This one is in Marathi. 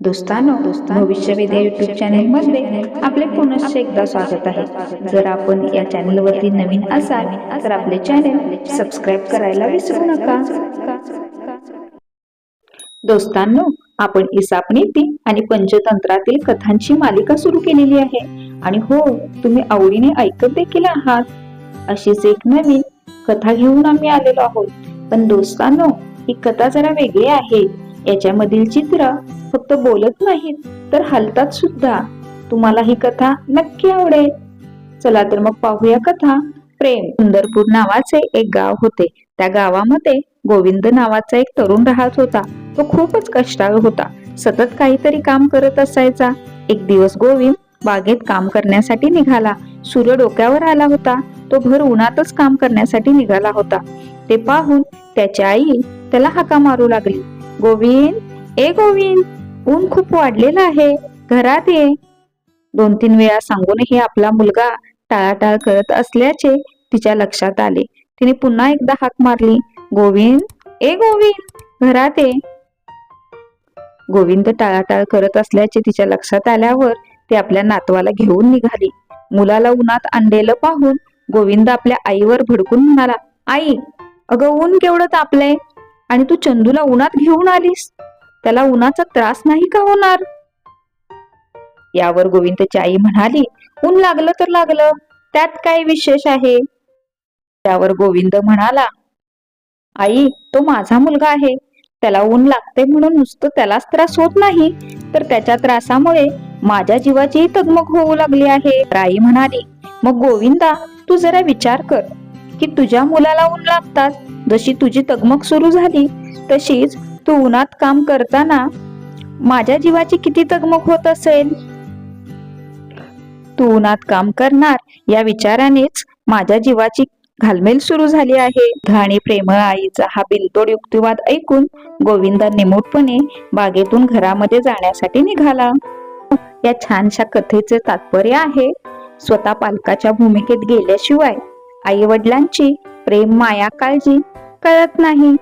दोस्तानो भविष्यवेद्या युट्यूब चॅनेल मध्ये आपले पुनश्च एकदा स्वागत आहे. जर आपण या चॅनल वरती नवीन असाल तर आपले चॅनेल सबस्क्राईब करायला विसरू नका. दोस्तांनो आपण इसाप नीती आणि पंचतंत्रातील कथांची मालिका सुरू केलेली आहे. आणि हो तुम्ही आवडीने ऐकत देखील आहात. अशीच एक नवीन कथा घेऊन आम्ही आलेलो आहोत. पण दोस्तांनो ही कथा जरा वेगळी आहे. याच्यामधील चित्र फक्त बोलत नाहीत तर हलतात सुद्धा. तुम्हाला ही कथा नक्की आवडेल. चला तर मग पाहूया कथा. प्रेम सुंदरपूर नावाचे एक गाव होते. त्या गावामध्ये गोविंद नावाचा एक तरुण राहत होता. तो खूपच कष्टाळ होता. सतत काहीतरी काम करत असायचा. एक दिवस गोविंद बागेत काम करण्यासाठी निघाला. सूर्य डोक्यावर आला होता. तो भर उन्हातच काम करण्यासाठी निघाला होता. ते पाहून त्याची आई त्याला हाका मारू लागली. गोविंद ए गोविंद ऊन खूप वाढलेलं आहे घरात ये. दोन तीन वेळा सांगूनही आपला मुलगा टाळाटाळ करत असल्याचे तिच्या लक्षात आले. तिने पुन्हा एकदा हाक मारली. गोविंद ए गोविंद घरात ये. गोविंद टाळाटाळ करत असल्याचे तिच्या लक्षात आल्यावर ती आपल्या नातवाला घेऊन निघाली. मुलाला उन्हात आणलेलं पाहून गोविंद आपल्या आईवर भडकून म्हणाला आई अगं ऊन केवढं तापलंय. आणि तू चंदूला उन्हात घेऊन आलीस. त्याला उन्हाचा त्रास नाही का होणार? यावर गोविंदची आई म्हणाली ऊन लागलं तर लागलं. त्यात काय विशेष आहे? त्यावर गोविंद म्हणाला आई तो माझा मुलगा आहे. त्याला ऊन लागते म्हणून नुसतं त्यालाच त्रास होत नाही. तर त्याच्या त्रासामुळे माझ्या जीवाचीही तगमग होऊ लागली आहे. आई म्हणाली मग गोविंदा तू जरा विचार कर की तुझ्या मुलाला ऊन लागतात? जशी तुझी तगमग सुरू झाली तशीच तू उन्हात काम करताना माझ्या जीवाची किती तगमग होत असेल? तू उन्हात काम करणार या विचारानेच माझ्या जीवाची घालमेल सुरू झाली आहे. घाणी प्रेमळ आईचा हा बिलतोड युक्तिवाद ऐकून गोविंदा निमूटपणे बागेतून घरामध्ये जाण्यासाठी निघाला. या छानशा कथेचे तात्पर्य आहे स्वतः पालकाच्या भूमिकेत गेल्याशिवाय आई वडिलांची प्रेम माया काळजी कळत नाही.